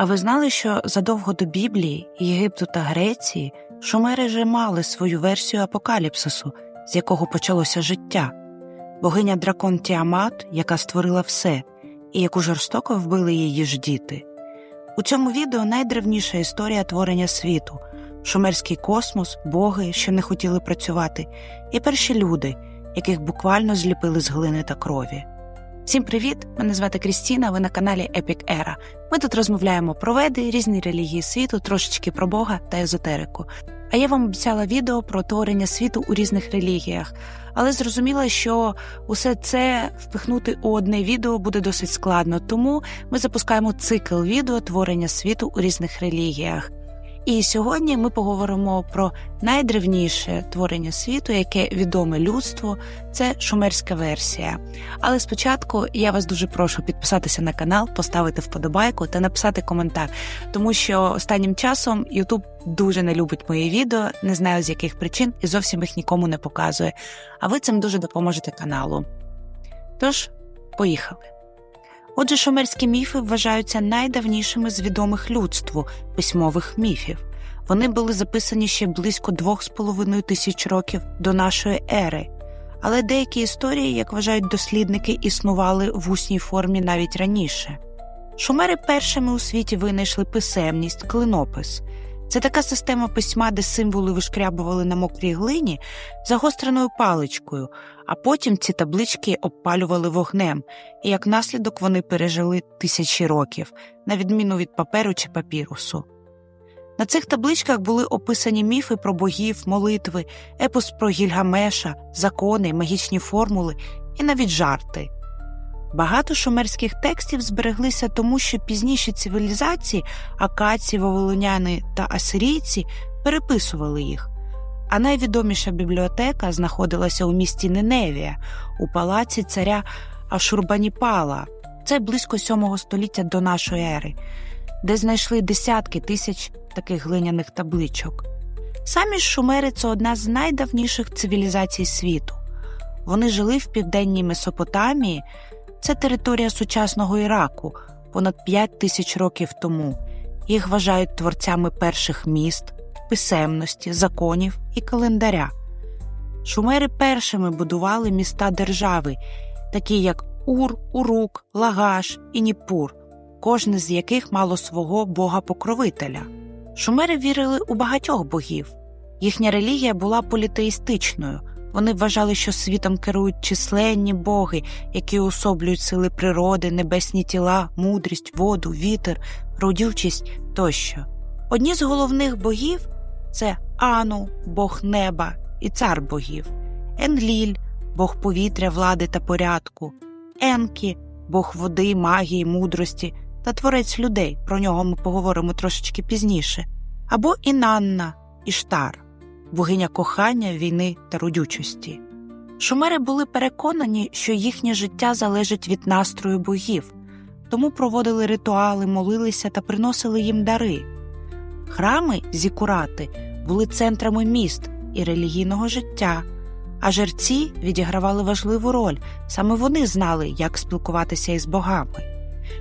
А ви знали, що задовго до Біблії, Єгипту та Греції шумери вже мали свою версію апокаліпсису, з якого почалося життя, богиня дракон Тіамат, яка створила все, і яку жорстоко вбили її ж діти. У цьому відео найдревніша історія творення світу, шумерський космос, боги, що не хотіли працювати, і перші люди, яких буквально зліпили з глини та крові. Всім привіт! Мене звати Крістіна. Ви на каналі Epic Era. Ми тут розмовляємо про веди, різні релігії світу, трошечки про Бога та езотерику. А я вам обіцяла відео про творення світу у різних релігіях, але зрозуміла, що усе це впихнути у одне відео буде досить складно, тому ми запускаємо цикл відео творення світу у різних релігіях. І сьогодні ми поговоримо про найдревніше творення світу, яке відоме людству, це шумерська версія. Але спочатку я вас дуже прошу підписатися на канал, поставити вподобайку та написати коментар, тому що останнім часом YouTube дуже не любить мої відео, не знаю з яких причин, і зовсім їх нікому не показує. А ви цим дуже допоможете каналу. Тож, поїхали. Отже, шумерські міфи вважаються найдавнішими з відомих людству письмових міфів. Вони були записані ще близько 2,5 тисяч років до нашої ери, але деякі історії, як вважають дослідники, існували в усній формі навіть раніше. Шумери першими у світі винайшли писемність, клинопис. Це така система письма, де символи вишкрябували на мокрій глині загостреною паличкою, а потім ці таблички обпалювали вогнем, і як наслідок вони пережили тисячі років, на відміну від паперу чи папірусу. На цих табличках були описані міфи про богів, молитви, епос про Гільгамеша, закони, магічні формули і навіть жарти. Багато шумерських текстів збереглися тому, що пізніші цивілізації, акаці, вавилоняни та асирійці переписували їх. А найвідоміша бібліотека знаходилася у місті Неневія, у палаці царя Ашурбаніпала, це близько 7 століття до нашої ери, де знайшли десятки тисяч таких глиняних табличок. Самі ж шумери це одна з найдавніших цивілізацій світу. Вони жили в південній Месопотамії, це територія сучасного Іраку, понад 5 тисяч років тому. Їх вважають творцями перших міст, писемності, законів і календаря. Шумери першими будували міста держави, такі як Ур, Урук, Лагаш і Ніпур, кожне з яких мало свого бога-покровителя. Шумери вірили у багатьох богів. Їхня релігія була політеїстичною. Вони вважали, що світом керують численні боги, які уособлюють сили природи, небесні тіла, мудрість, воду, вітер, родючість тощо. Одні з головних богів це Ану, Бог неба і цар богів, Енліль, Бог повітря, влади та порядку, Енкі, Бог води, магії, мудрості та творець людей. Про нього ми поговоримо трошечки пізніше, або Інанна, Іштар, богиня кохання, війни та родючості. Шумери були переконані, що їхнє життя залежить від настрою богів, тому проводили ритуали, молилися та приносили їм дари. Храми зікурати були центрами міст і релігійного життя, а жерці відігравали важливу роль саме вони знали, як спілкуватися із богами.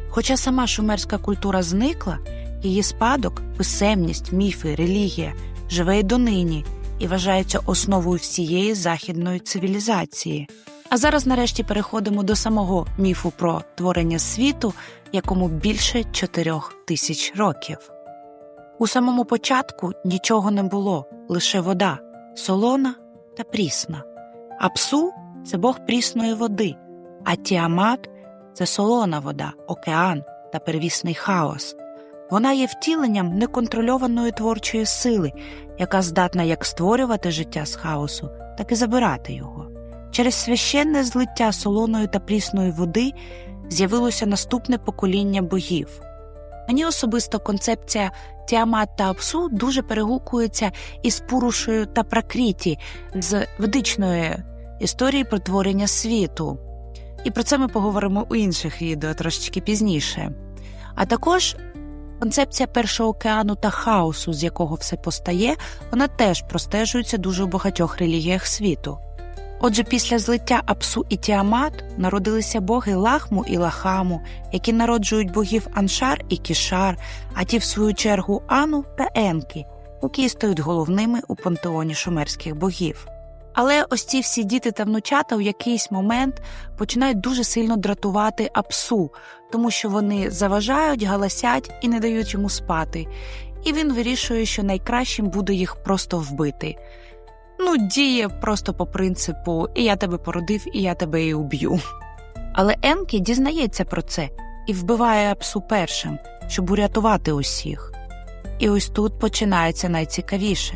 Хоча сама шумерська культура зникла, її спадок, писемність, міфи, релігія живе й донині і вважається основою всієї західної цивілізації. А зараз, нарешті, переходимо до самого міфу про творення світу, якому більше чотирьох тисяч років. У самому початку нічого не було, лише вода, солона та прісна. Апсу це бог прісної води, а тіамат це солона вода, океан та первісний хаос. Вона є втіленням неконтрольованої творчої сили, яка здатна як створювати життя з хаосу, так і забирати його. Через священне злиття солоної та прісної води з'явилося наступне покоління богів. Мені особисто концепція Тіамат та Апсу дуже перегукується із Пурушею та Пракріті з ведичної історії про творення світу. І про це ми поговоримо у інших відео трошечки пізніше. А також концепція першого океану та хаосу, з якого все постає, вона теж простежується дуже у багатьох релігіях світу. Отже, після злиття Апсу і Тіамат народилися боги Лахму і Лахаму, які народжують богів Аншар і Кішар, а ті, в свою чергу, Ану та Енкі, які стають головними у пантеоні шумерських богів. Але ось ці всі діти та внучата у якийсь момент починають дуже сильно дратувати Апсу, тому що вони заважають, галасять і не дають йому спати. І він вирішує, що найкращим буде їх просто вбити. Ну, діє просто по принципу і я тебе породив, і я тебе і уб'ю. Але Енкі дізнається про це і вбиває Апсу першим, щоб урятувати усіх. І ось тут починається найцікавіше.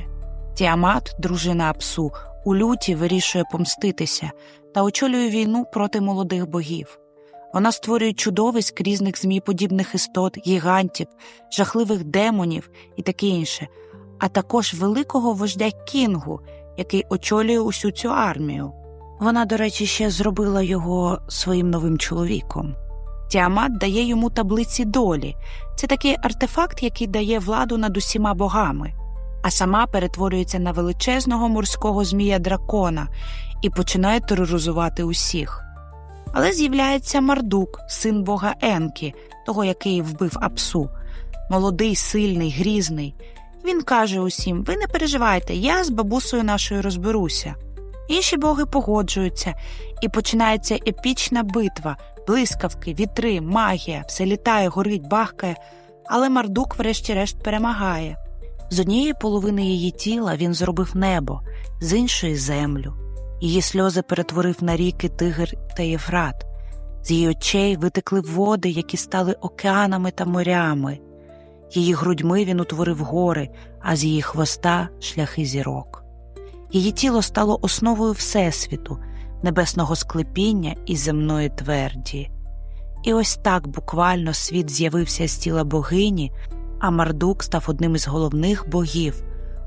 Тіамат, дружина Апсу, у люті вирішує помститися та очолює війну проти молодих богів. Вона створює чудовиськ різних змієподібних істот, гігантів, жахливих демонів і таке інше, а також великого вождя Кінгу, який очолює усю цю армію. Вона, до речі, ще зробила його своїм новим чоловіком. Тіамат дає йому таблиці долі. Це такий артефакт, який дає владу над усіма богами, а сама перетворюється на величезного морського змія дракона і починає тероризувати усіх. Але з'являється Мардук, син бога Енкі, того, який вбив Апсу, молодий, сильний, грізний. Він каже усім: Ви не переживайте, я з бабусею нашою розберуся. Інші боги погоджуються, і починається епічна битва, блискавки, вітри, магія, все літає, горить, бахкає, але Мардук, врешті-решт, перемагає. З однієї половини її тіла він зробив небо, з іншої землю. Її сльози перетворив на ріки Тигр та Єфрат. З її очей витекли води, які стали океанами та морями. Її грудьми він утворив гори, а з її хвоста шляхи зірок. Її тіло стало основою Всесвіту, небесного склепіння і земної тверді. І ось так буквально світ з'явився з тіла богині, а Мардук став одним із головних богів,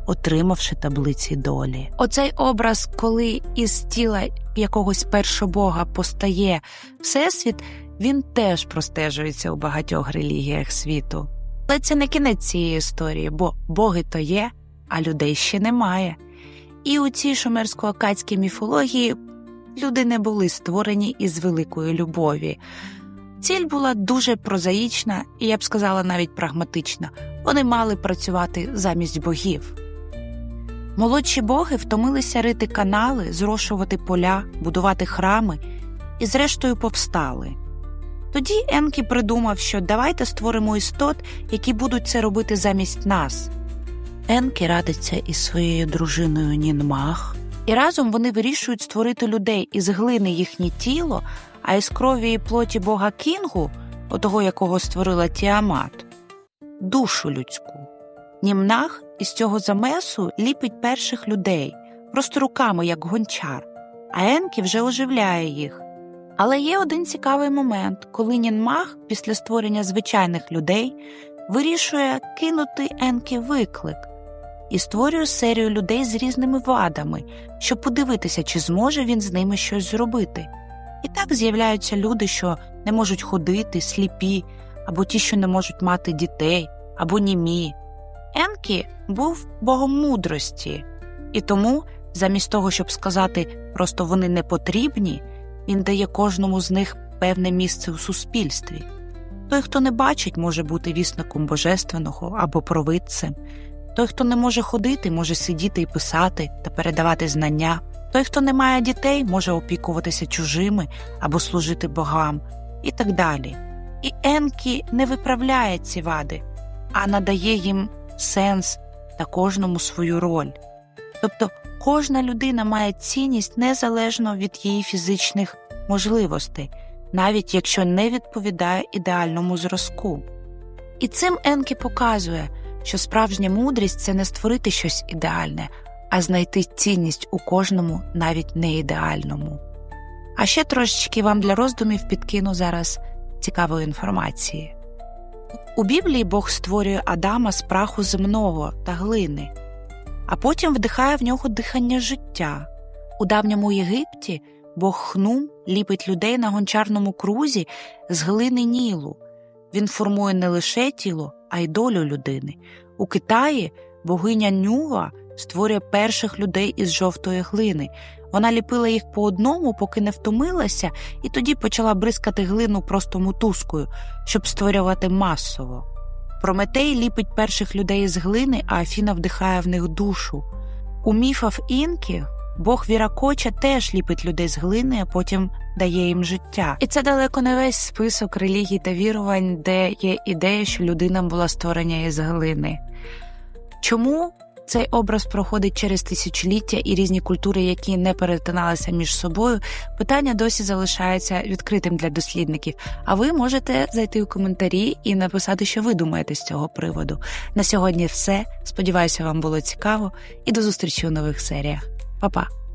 отримавши таблиці долі. Оцей образ, коли із тіла якогось першобога постає Всесвіт, він теж простежується у багатьох релігіях світу. Але це не кінець цієї історії, бо боги то є, а людей ще немає. І у цій шумерсько-акадській міфології люди не були створені із великої любові. Ціль була дуже прозаїчна і, я б сказала, навіть прагматична. Вони мали працювати замість богів. Молодші боги втомилися рити канали, зрошувати поля, будувати храми і, зрештою, повстали. Тоді Енкі придумав, що давайте створимо істот, які будуть це робити замість нас. Енкі радиться із своєю дружиною Нінмах, і разом вони вирішують створити людей із глини їхнє тіло, а із крові і плоті бога Кінгу, отого якого створила Тіамат, душу людську. Німнах із цього замесу ліпить перших людей, просто руками, як гончар, а Енкі вже оживляє їх. Але є один цікавий момент, коли Нінмах після створення звичайних людей вирішує кинути Енкі виклик і створює серію людей з різними вадами, щоб подивитися, чи зможе він з ними щось зробити. І так з'являються люди, що не можуть ходити, сліпі, або ті, що не можуть мати дітей, або німі. Енкі був богом мудрості, і тому, замість того, щоб сказати просто вони не потрібні, він дає кожному з них певне місце у суспільстві. Той, хто не бачить, може бути вісником божественного або провидцем. Той, хто не може ходити, може сидіти і писати та передавати знання. Той, хто не має дітей, може опікуватися чужими або служити богам, і так далі. І Енкі не виправляє ці вади, а надає їм сенс та кожному свою роль. Тобто кожна людина має цінність незалежно від її фізичних можливостей, навіть якщо не відповідає ідеальному зразку. І цим Енкі показує, що справжня мудрість це не створити щось ідеальне, а знайти цінність у кожному, навіть не ідеальному. А ще трошечки вам для роздумів підкину зараз цікавої інформації. У Біблії Бог створює Адама з праху земного та глини, а потім вдихає в нього дихання життя. У давньому Єгипті Бог Хнум ліпить людей на гончарному крузі з глини Нілу. Він формує не лише тіло, а й долю людини. У Китаї богиня Нюва створює перших людей із жовтої глини. Вона ліпила їх по одному, поки не втомилася, і тоді почала бризкати глину просто мотузкою, щоб створювати масово. Прометей ліпить перших людей із глини, а Афіна вдихає в них душу. У міфах інки Бог Віракоча теж ліпить людей з глини, а потім дає їм життя. І це далеко не весь список релігій та вірувань, де є ідея, що людина була створена із глини. Чому цей образ проходить через тисячоліття і різні культури, які не перетиналися між собою? Питання досі залишається відкритим для дослідників. А ви можете зайти у коментарі і написати, що ви думаєте з цього приводу. На сьогодні все. Сподіваюся, вам було цікаво, і до зустрічі у нових серіях. Па-па!